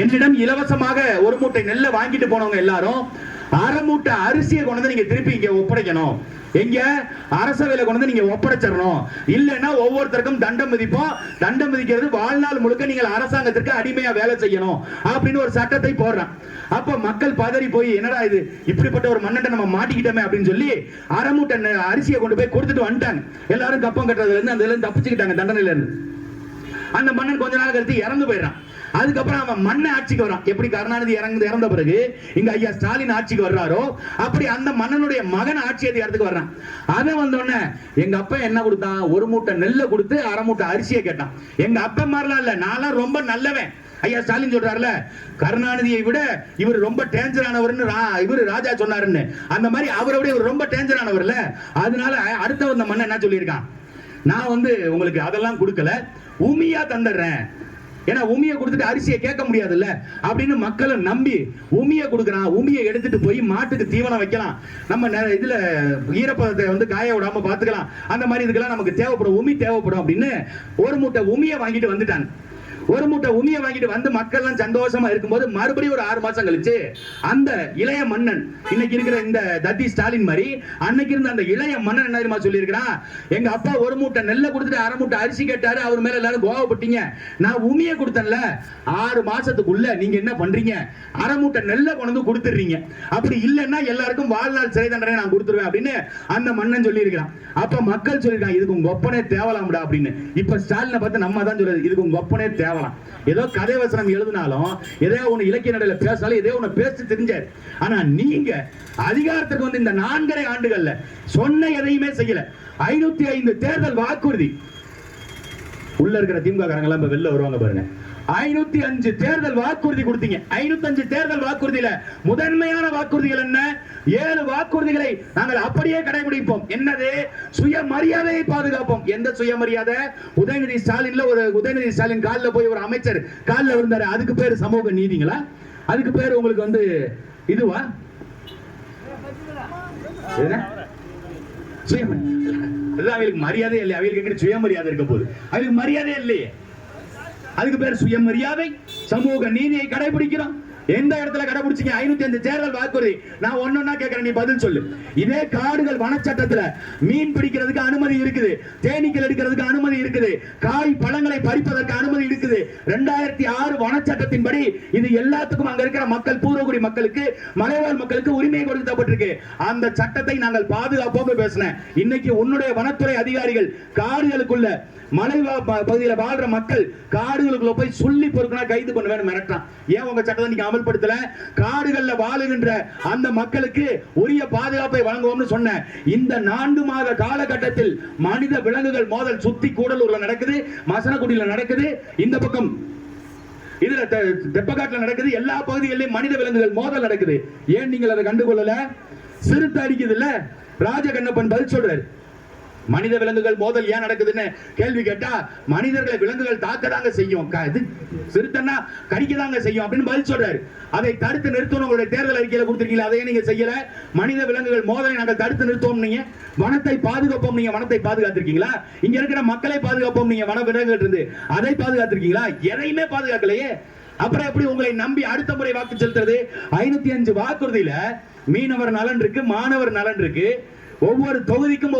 என்னிடம் இலவசமாக ஒரு மூட்டை நெல்லை வாங்கிட்டு போனவங்க எல்லாரும் அரை மூட்டை அரிசியை கொண்டு வந்து நீங்க திருப்பி இங்க ஒப்படைக்கணும். எங்க? அரசவையில கொண்டு வந்து நீங்க ஒப்படைச்சிடணும். இல்லைன்னா ஒவ்வொருத்தருக்கும் தண்டம் விதிப்போம் தண்டம் விதிக்கிறது வாழ்நாள் முழுக்க நீங்கள் அரசாங்கத்திற்கு அடிமையா வேலை செய்யணும் அப்படின்னு ஒரு சட்டத்தை போடுறான். அப்ப மக்கள் பதறி போய் என்னடா இது? இப்படிப்பட்ட ஒரு மன்னனை நம்ம மாட்டிக்கிட்டோமே அப்படின்னு சொல்லி அரை மூட்டை அரிசியை கொண்டு போய் கொடுத்துட்டு வந்துட்டாங்க. எல்லாரும் கப்பம் கட்டுறதுல இருந்து அதுல இருந்து தப்பிச்சுக்கிட்டாங்க தண்டனையில இருந்து. அந்த மன்னன் கொஞ்ச நாள் கழித்து இறந்து போயிடுறான். அதுக்கப்புறம் அவன் மண்ணை ஆட்சிக்கு வரான். எப்படி கருணாநிதி இறந்து இறந்த பிறகு? இங்க ஐயா ஸ்டாலின் ஆட்சிக்கு வர்றாரோ அப்படி அந்த மன்னனுடைய மகன் ஆட்சி அதிகாரத்துக்கு வர்றான். அவன் வந்தோடனே எங்க அப்பா என்ன கொடுத்தான்? ஒரு மூட்டை நெல்லை கொடுத்து அரை மூட்டை அரிசியை கேட்டான். எங்க அப்பா மாதிரிலாம் இல்ல நான்லாம் ரொம்ப நல்லவன். ஐயா ஸ்டாலின் சொல்றாருல கருணாநிதியை விட இவர் ரொம்ப டேஞ்சரானவர்னு ரா- இவர் ராஜா சொன்னாருன்னு. அந்த மாதிரி அவரை விட இவர் ரொம்ப டேஞ்சரானவர்ல அதனால அடுத்த வந்த மன்னன் என்ன சொல்லியிருக்கான்? நான் வந்து உங்களுக்கு அதெல்லாம் கொடுக்கல. உமியா தந்துடுறேன். ஏன்னா உமியை கொடுத்துட்டு அரிசியை கேட்க முடியாதுல்ல? அப்படின்னு மக்களை நம்பி உமியை கொடுக்குறான் உமியை எடுத்துட்டு போய் மாட்டுக்கு தீவனம் வைக்கலாம். நம்ம நெ- இதுல ஈரப்பதத்தை வந்து காய விடாம பாத்துக்கலாம் அந்த மாதிரி இதுக்கெல்லாம் நமக்கு தேவைப்படும். உமி தேவைப்படும் அப்படின்னு ஒரு மூட்டை உமியை வாங்கிட்டு வந்துட்டாங்க. ஒரு மூட்டை உமியை வாங்கிட்டு வந்து மக்கள்லாம் சந்தோஷமா இருக்கும்போது மறுபடியும் ஒரு ஆறு மாசம் கழிச்சு அந்த இளைய மன்னன் இன்னைக்கு இருக்கிற இந்த தத்தி ஸ்டாலின் மாதிரி அன்னைக்கு இருந்த அந்த இளைய மன்னன் என்ன தெரியுமா சொல்லியிருக்கிறான் எங்க அப்பா ஒரு மூட்டை நெல்லை கொடுத்துட்டு அரை மூட்டை அரிசி கேட்டாரு அவர் மேல எல்லாரும் கோவப்பட்டீங்க. நான் உமியை கொடுத்தேன்ல. ஆறு மாசத்துக்குள்ள நீங்க என்ன பண்றீங்க? அரை மூட்டை நெல்லை கொண்டு வந்து கொடுத்துடுறீங்க. அப்படி இல்லைன்னா எல்லாருக்கும் வாழ்நாள் சிறை தண்டனை நான் கொடுத்துருவேன் அப்படின்னு அந்த மன்னன் சொல்லியிருக்கிறான். அப்ப மக்கள் சொல்லியிருக்காங்க இதுக்கு உங்க ஒப்பனே தேவலாம்டா அப்படின்னு. இப்ப ஸ்டாலினை பார்த்து நம்ம தான் சொல்றது இதுக்கு உங்க ஒப்பனே ஆகலாம். ஏதோ கதை வசனம் எழுதினாலும் ஏதோ ஒன்னு இலக்கிய நடையில பேசினாலும் ஏதோ ஒண்ணு பேசி தெரிஞ்சாரு. ஆனா நீங்க அதிகாரத்துக்கு வந்து இந்த நான்கரை ஆண்டுகள்ல சொன்ன எதையுமே செய்யல. ஐநூத்தி ஐந்து தேர்தல் வாக்குறுதி. உள்ள இருக்கிற திமுக காரங்க எல்லாம் வெளில வருவாங்க பாருங்க. ஐநூத்தி அஞ்சு தேர்தல் வாக்குறுதி கொடுத்தீங்க. ஐநூத்தி அஞ்சு தேர்தல் வாக்குறுதியில முதன்மையான வாக்குறுதிகள் என்ன? ஏழு வாக்குறுதிகளை நாங்கள் அப்படியே கடைபிடிப்போம். என்னது? சுயமரியாதையை பாதுகாப்போம். எந்த சுயமரியாதை? உதயநிதி ஸ்டாலின்ல ஒரு உதயநிதி ஸ்டாலின் காலில் போய் ஒரு அமைச்சர் காலில் விழுந்தாரு. அதுக்கு பேர் சமூக நீதிங்களா? அதுக்கு பேர் உங்களுக்கு வந்து இதுவா? என்ன? சுயமரியாதை அவங்களுக்கு மரியாதை இல்லை அவங்களுக்கு எங்கிட்ட சுயமரியாதை இருக்க போகுது. அவங்களுக்கு மரியாதை இல்லையே. அதுக்கு பேர் சுயமரியாதை. சமூக நீதியை கடைபிடிக்கிறோம். எந்த இடத்துல கடைபிடிச்சிங்க ஐநூத்தி அஞ்சு தேர்தல் வாக்குறுதி. நான் ஒன்னொன்னா கேட்கறேன் நீ பதில் சொல்லு. இதே காடுகள் வனச்சட்டத்துல மீன் பிடிக்கிறதுக்கு அனுமதி இருக்குது. தேனீக்கள் எடுக்கிறதுக்கு அனுமதி இருக்குது. காய் பழங்களை பறிப்பதற்கு அனுமதி இருக்குது. ரெண்டாயிரத்தி ஆறு வனச்சட்டத்தின்படி இது எல்லாத்துக்கும் அங்க இருக்கிற மக்கள் பூர்வகுடி மக்களுக்கு மலைவாழ் மக்களுக்கு உரிமை கொடுக்கப்பட்டிருக்கு. அந்த சட்டத்தை நாங்கள் பாதுகாப்போம் பேசினேன். இன்னைக்கு உன்னுடைய வனத்துறை அதிகாரிகள் காடுகளுக்குள்ள மலை பகுதியில் வாழ்ற மக்கள் காடுகளுக்குள்ள போய் சொல்லி பொறுக்குனா கைது பண்ணுவேன்னு மிரட்டான் ஏன் உங்க சட்டத்தை நீங்க அமல்படுத்தல. காடுகள்ல வாழுகின்ற அந்த மக்களுக்கு உரிய பாதுகாப்பை வழங்குவோம்னு சொன்ன. இந்த நான்கு மாத காலகட்டத்தில் மனித விலங்குகள் மோதல் சுத்தி கூடலூர்ல நடக்குது மசனக்குடியில நடக்குது. இந்த பக்கம் இதுல தெ- தெப்பக்காட்டுல நடக்குது. எல்லா பகுதிகளிலும் மனித விலங்குகள் மோதல் நடக்குது. ஏன் நீங்கள் அதை கண்டுகொள்ளல? சிறுத்தை அடிக்குது இல்ல ராஜகண்ணப்பன் பதில் சொல்றாரு. மனித விலங்குகள் மோதல் ஏன் நடக்குதுன்னு கேள்வி கேட்டா மனிதர்களை விலங்குகள் தாக்கதாங்க செய்யும். க- இது சிறுத்தைன்னா கடிக்கதாங்க செய்யும் அப்படின்னு பதில் சொல்றாரு. அதை தடுத்து நிறுத்தணும் உங்களுடைய தேர்தல் அறிக்கையில கொடுத்துருக்கீங்க அதையே நீங்க செய்யல. மனித விலங்குகள் மோதலை நாங்கள் தடுத்து நிறுத்தோம் நீங்க. வனத்தை பாதுகாப்போம் நீங்க வனத்தை பாதுகாத்திருக்கீங்களா? இங்க இருக்கிற மக்களை பாதுகாப்போம் நீங்க வன விலங்குகள் இருந்து. அதை பாதுகாத்திருக்கீங்களா? எதையுமே பாதுகாக்கலையே. அப்புறம் எப்படி உங்களை நம்பி அடுத்த முறை வாக்கு செலுத்துறது? ஐநூத்தி அஞ்சு வாக்குறுதியில மீனவர் நலன் இருக்கு மாணவர் நலன் இருக்கு. ஒவ்வொரு தொகுதிக்கும்